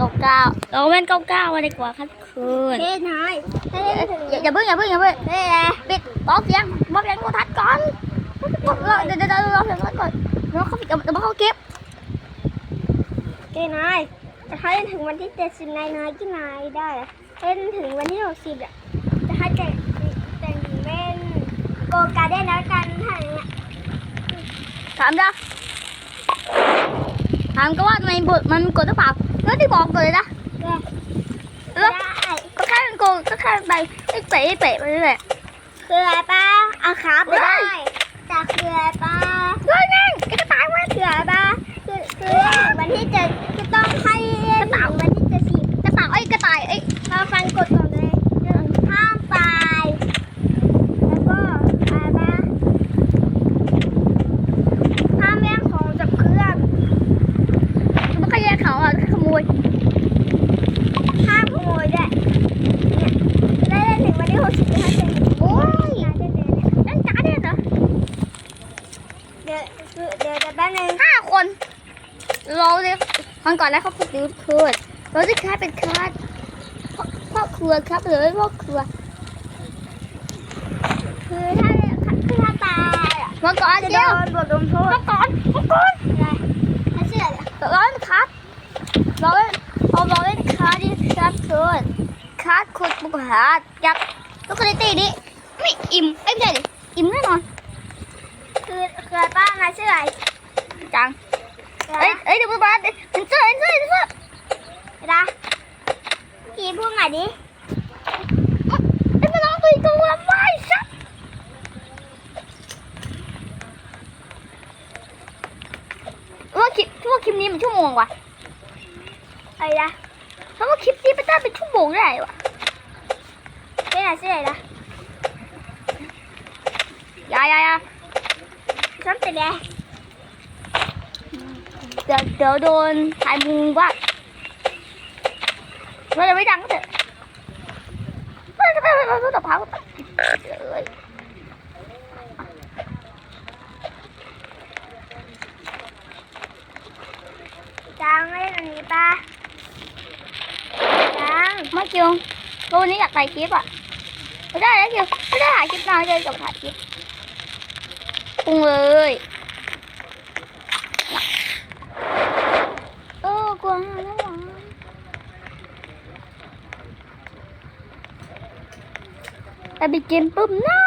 เก้าเก้าเราเล่นเก้าเก้ามาดีกว่าครับคืนเฮ้ยนายเฮ้ยอย่าอย่าเพิ่งอย่าเพิ่งอย่าเพิ่งเฮ้ยอะไรปิดบอกเสียงบอกเสียงโทรทัศน์ก่อนเดี๋ยวเดี๋ยวเดี๋ยวเราเสียงก่อนเดี๋ยวเขาเดี๋ยวเดี๋ยวเขาเก็บเฮ้ยนายจะให้ถึงวันที่เจ็ดสิบนายนายกี่นายได้เหรอเล่นถึงวันที่หกสิบอะจะให้แต่งแต่งเล่นโกการ์เด้นแล้วกันถ้าอย่างเงี้ยถามจ้ะ ถามก็ว่าทำไมบทมันกดหรือเปล่าแล้วที่บอกเลยนะได้แล้วได้ก็แค่มันกดก็แค่ไปไอ้เป๋ไอ้เป๋ไปเรื่อยคืออะไรป้าเอาขาไปได้แต่คืออะไรป้าเฮ้ยนั่งไอ้กระต่ายเว้ยคืออะไรป้าคือคือวันที่เจ็ดคือต้องให้ถึงวันที่เจ็ดสิบกระต่ายไอ้ยกระต่ายไอ้ยเราฟังกฎก่อนเลยหนึ่งห้ามไปแล้วก็อะไรป้าห้ามแย่งของจากเพื่อน มันก็แยกเขาอะขโมย ห้ามขโมยด้วยเนี่ยได้เล่นถึงวันที่หกสิบห้าเซน โอ้ย เดี๋ยว นั่นจ้าเด็ดเหรอ เดี๋ยวคือเดี๋ยวจะแป๊บนึง ห้าคนเราเนี่ย มันก่อนแล้วเขาพูดถึงเพื่อนเราจะแค่เป็นคาดพ่อครัวครับหรือพ่อครัว คือถ้าคือถ้าตายอะเมื่อก่อนจะโดเดียวนบทลงโทษเมื่อก่อนเมื่อก่อนอะไรถ้าเชื่อเหรอเราเล่นคัดเราเล่นเราเราเล่นคัดที่คัดเพื่อนคัดขุดบุกหาจากลูกกระตีนี้ไม่อิ่มเอ้ยไม่ใช่ดิอิ่มแน่นอนคือคือป้านายชื่ออะไรจัง เอ้ยเอ้ยเดี๋ยวมาเดี๋ยวเสื้อเสื้อเสื้อเวลาพี่พูดใหม่ดิไอ้มันร้องตัวตัวไม่ชัดว่าคลิปว่าคลิปนี้มันชั่วโมงว่ะอะไรนะเพราะว่าคลิปนี้มันได้เป็นชั่วโมงได้ว่ะเป็นอะไรชื่ออะไรนะยายายาฉันเป็นอะไรเดี๋ยวเดี๋ยวโดนถ่ายมุงว่าเราจะไม่ดังก็เถอะไม่ไม่ไม่ไม่ไม่ต้องพักเลยจังเล่นอันนี้ป้าจังไม่เกี่ยววันนี้อยากถ่ายคลิปอะไม่ได้แล้วเกียวไม่ได้ถ่ายคลิปนานเลยกับถ่ายคลิปปุงเลยเออกลัวแล้วหรอแต่ ไปกินปุ๊บน่า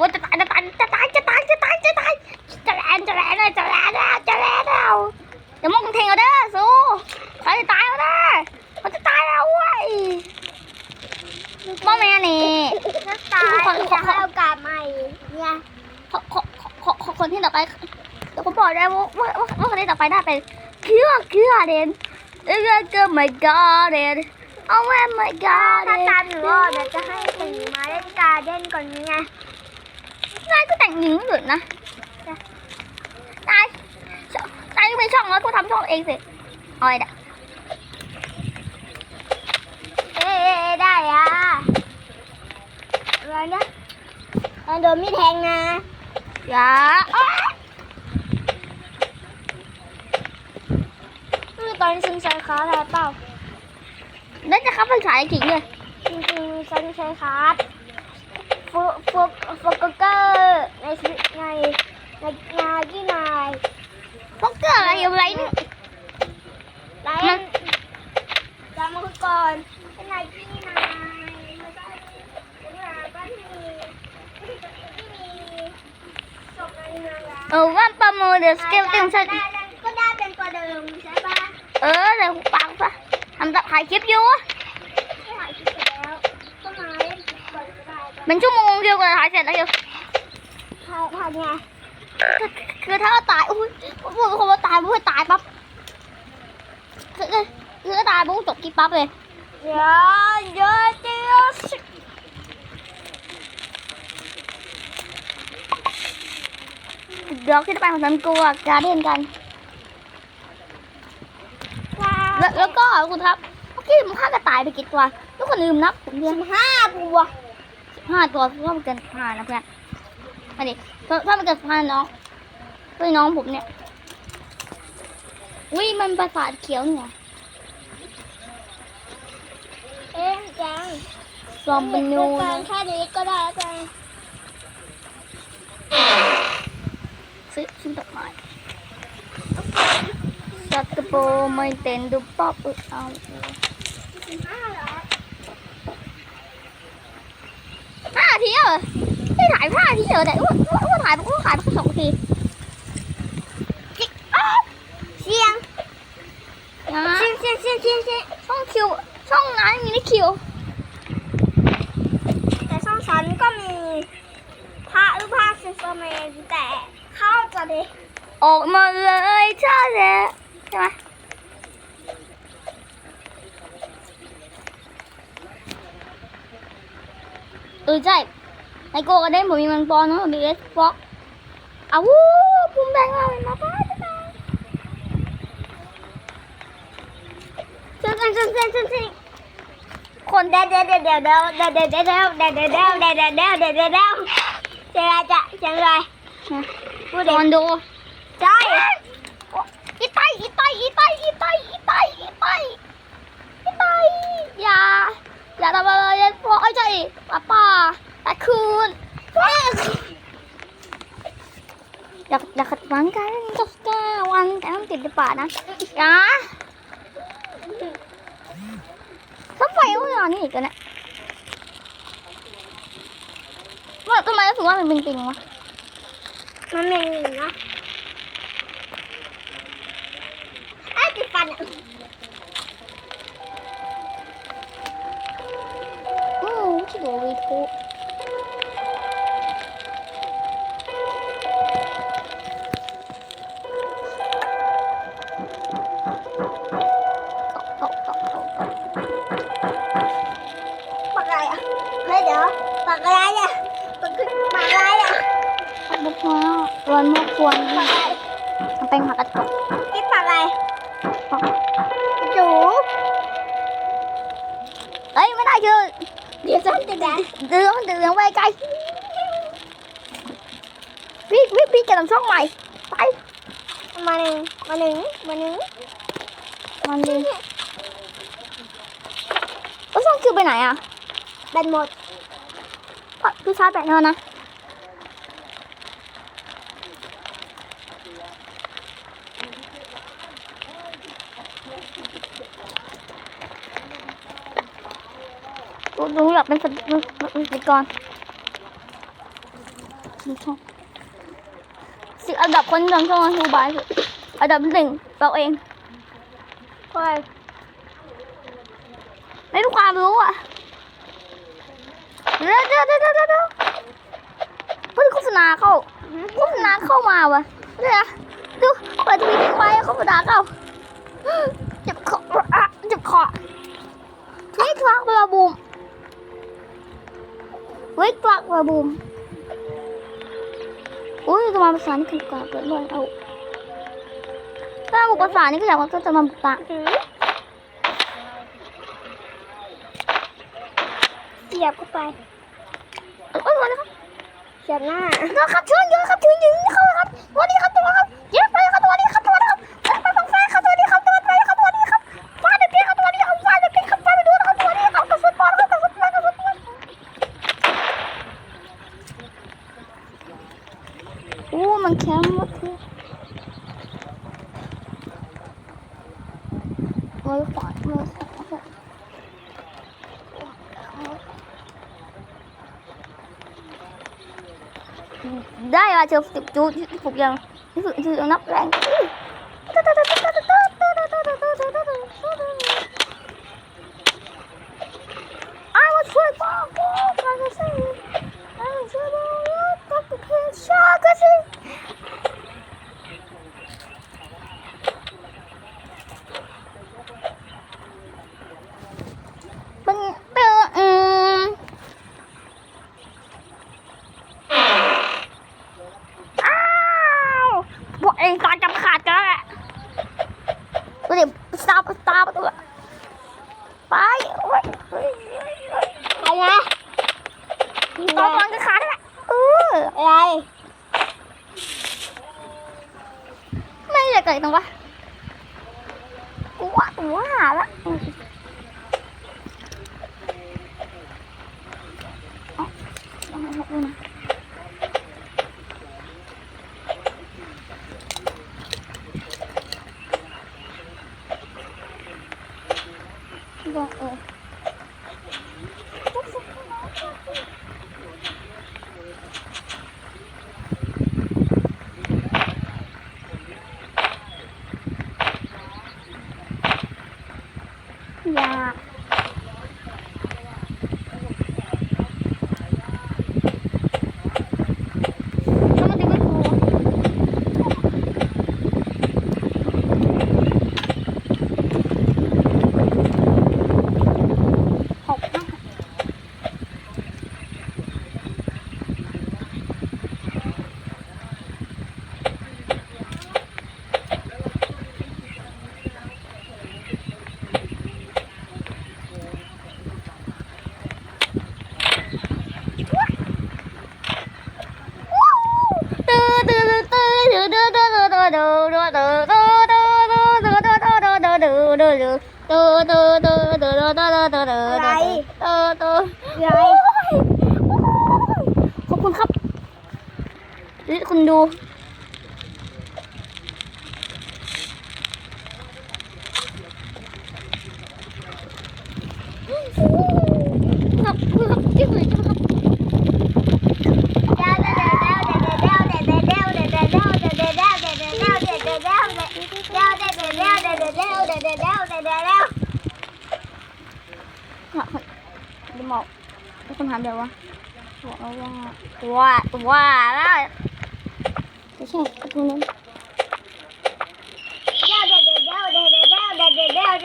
ว่าจะตายจะตายจะตายจะตายจะตายจะตายจะแลนจะแลนเลยจะแลนแล้วจะแลนแล้ว เดี๋ยวมองเทงเอาเด้อสู้ใครจะตายเอาเด้อมันจะตายแล้วเว้ยบ่แม่นี่ถ้าตายจะให้โอกาสใหม่เนี่ยขอขอขอขอคนที่ต่อไปเดี๋ยวผมบอกได้ว่าว่าว่าว่าคนที่ต่อไปได้เป็นเกือเกือเดนเกือเกือ my god เดนเอาแม่ my god ถ้าตามหนูรอดเดี๋ยวจะให้ถึงมาเล่นการเด่นก่อนไงนายก็แต่งหญิงไม่หยุดนะนาย นายก็เป็นช่องแล้วก็ทำช่องเองสิเอาไอ้เด็กเอ๊ะได้อะอะไรนะโดนมีดแทงนะอย่าอ๊ะคือตอนนี้ฉันใช้ขาอะไรเปล่าแล้วจะเข้าไปฉายขิงเลยจริงๆฉันใช้ขาฟูฟูฟูกเกอร์ในชีวิตในในงานที่นาย พวกเกลืออะไรอยู่ไรนี่ ไลน์จำมาคือก่อนเป็นนายที่นายไม่ใช่เป็นนายบ้านที่มีที่มีจบในเมืองแล้ว เออว่าประมูลเด อะสเกลติ้งฉันได้ได้ก็ได้เป็นตัวเดิมใช่ปะเออเดี๋ยวปังปะทำตัดถ่ายคลิปอยู่ที่หายคิดไปแล้วก็มาเล่นก่อนก็ได้ปะเป็นชั่วโมงเดียวกันถ่ายเสร็จแล้วอยู่ทายทายไงคือคือถ้าเราตายอุ้ยพูดคนว่าตายไม่ตายปั๊บคือคือคือตายปุ๊บจบคลิปปั๊บเลยเดี๋ยวเดี๋ยวเดี๋ยว เดี๋ยวขึ้นไปของฉันกลัวการเดียนกัน แล้วแล้วก็คุณครับเมื่อกี้ผมฆ่ากระต่ายไปกี่ตัวทุกคนลืมนับผมเรียนห้าตัวห้าตัวเพื่อมันเกินห้านะเพื่อนมาดิถ้าถ้ามันเกินห้าน้องเฮ้ยน้องผมเนี่ยอุ้ยมันประสาทเขียวนี่ไงเอ๊ะจังซอมบานูจังแค่นี้ก็ได้แล้วจัง ซื้อซื้อดอกไม้สัตโปไม่เต้นดูป๊อปเอาห้าเหรอห้าทีเหรอไม่ถ่ายห้าทีเหรอแต่ว่าว่าถ่ายว่าถ่ายแค่สองทีจิกอ้าวเสียงเสียงเสียงเสียงเสียงเสียงช่องคิว ช่องนั้นมีได้คิว แต่ช่องฉันก็มีพระหรือพระซิสเตอร์แมนแต่ เข้าจะดิออกมาเลยใช่เลยใช่ไหมเออใช่ไอโกกันได้ผมมีมังปอนเนาะมีเอสฟ็อกอ้าวภูมิแบงเราเลยมาป้าจ้าเสียงเสียงเสียงเสียงเสียงคนเดี๋ยวเดี๋ยวเดี๋ยวเดี๋ยวเดี๋ยวเดี๋ยวเดี๋ยวเดี๋ยวเดี๋ยวเดี๋ยวเดี๋ยวเดี๋ยวเดี๋ยวเดี๋ยวเดี๋ยวเดี๋ยวเดี๋ยวเดี๋ยวเสียงอะไรจะเสียงอะไรพูดตเด็ อนดูใช่อีไตอีไตอีไตอีไตอีไตอีไตอีไตอย่าอย่าทำอะไรเลยพอไอ้ใจป้าป้าตะคืนอยากอยากขัดหวังกันจะแก้วันแต่ต้องติดในป่านะอย่าทำไมต้องอย่างนี้อีกกันเนี่ยว่าทำไมรู้สึกว่ามันเป็นจริงวะ 妈妈，你呢？ ดือดเดือดไปไกลพี่พี่พี่จะทำช่องใหม่ไปมาหนึ่งมาหนึ่งมาหนึ่งมันดีแล้วช่องคิวไปไหนอะแบนหมดพี่ชาร์จแบตเนอะนะ ดูดูอกเป็นสติกรดูช่องสิอันดับคนทำช่องยูบายอันดับหนึ่งเราเองคอยไม่มีความรู้อะเดี๋ยวเดี๋ยวเดี๋ยวเดี๋ยวเดี๋ยวเฮ้ยโฆษณาเข้าโฆษณาเข้ามาวะเดี๋ยวดูเปิดทีวีทิ้งไว้โฆษณาเข้าเจ็บคอเจ็บคอเฮ้ยทวักบาบูม เฮ้ยทวักบาบูมอุ้ยจะมาภาษานี่คือกาเปิดเลยเอาถ้าบุกภาษานี่ก็อยากว่าจะมาบุกตาหือเสียบเข้าไปเอ้ยมาเลยครับเสียบหน้าเยอะครับเชิญเยอะครับเชิญยืนเข้าครับสวัสดีครับตัวครับ โอ้มันแข็งมากเลยมือขวา 走吧 นี่คุณดู ครับครับที่สุดครับเดี๋ยวบอกให้คนถามเดี๋ยวว่าบอกแล้วว่าตัวตัวแล้ว 嗯我可能要得要得要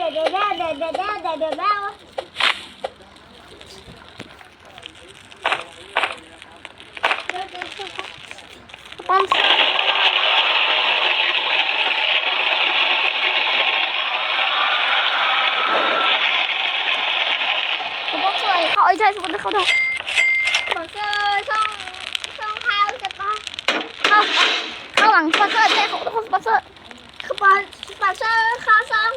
หวังสปอนเซอร์ใช่ของสปอนเซอร์สปอนสปอเซอร์ค่าซ่อม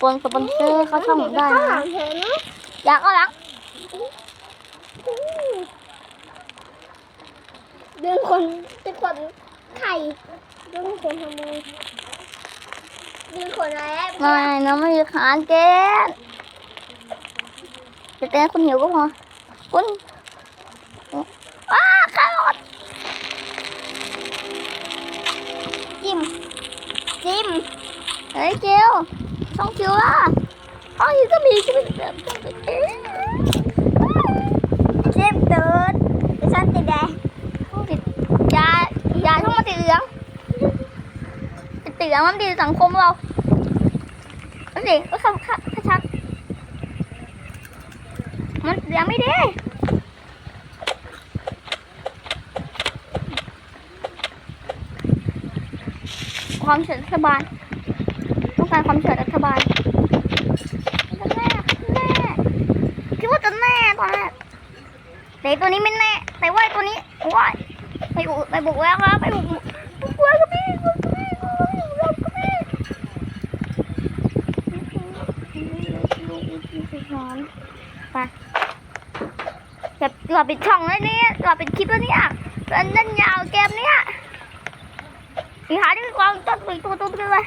ฟอนสปอนเซอร์ค่าซ่อมได้ข้างหลันะงเห็นอยากก็หลังดึงคนดิงคนไข่ดึงคนทำมือดึงคนอะไรแบบไม่นะไม่ขานเกนจะเต้นคนหิวก็พอคุณ มเฮ้ยเกลช่องคิวล่ะช่องคิวก็มีชีวิตแบบเอ๊ะจิ้มตืดดิฉันติดแดงติดยายาช่องมาติดเหลืองติดเหลืองมันดีสังคมเรานั่นสิก็ขับขับชักมันเหลืองไม่ไดี ความเฉลียวรัฐบาล ต้องการความเฉลียวรัฐบาลแน่แน่คิดว่าจะแน่ตอนแรกแต่ตัวนี้ไม่แน่ แต่ว่าตัวนี้ว้ายไปบุกไปบุกแล้วครับไปบุกบุกแล้วครับพี่บุกพี่บุกพี่ไปแบบหลอดปิดช่องแล้วเนี่ยหลอดปิดคลิปแล้วเนี่ยเล่นยาวเกมเนี้ย อีหาที่ความตัดตัวตัวตัวตัวเลย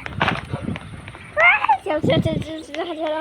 เจ้าเจ้าเจ้าเจ้าเจ้า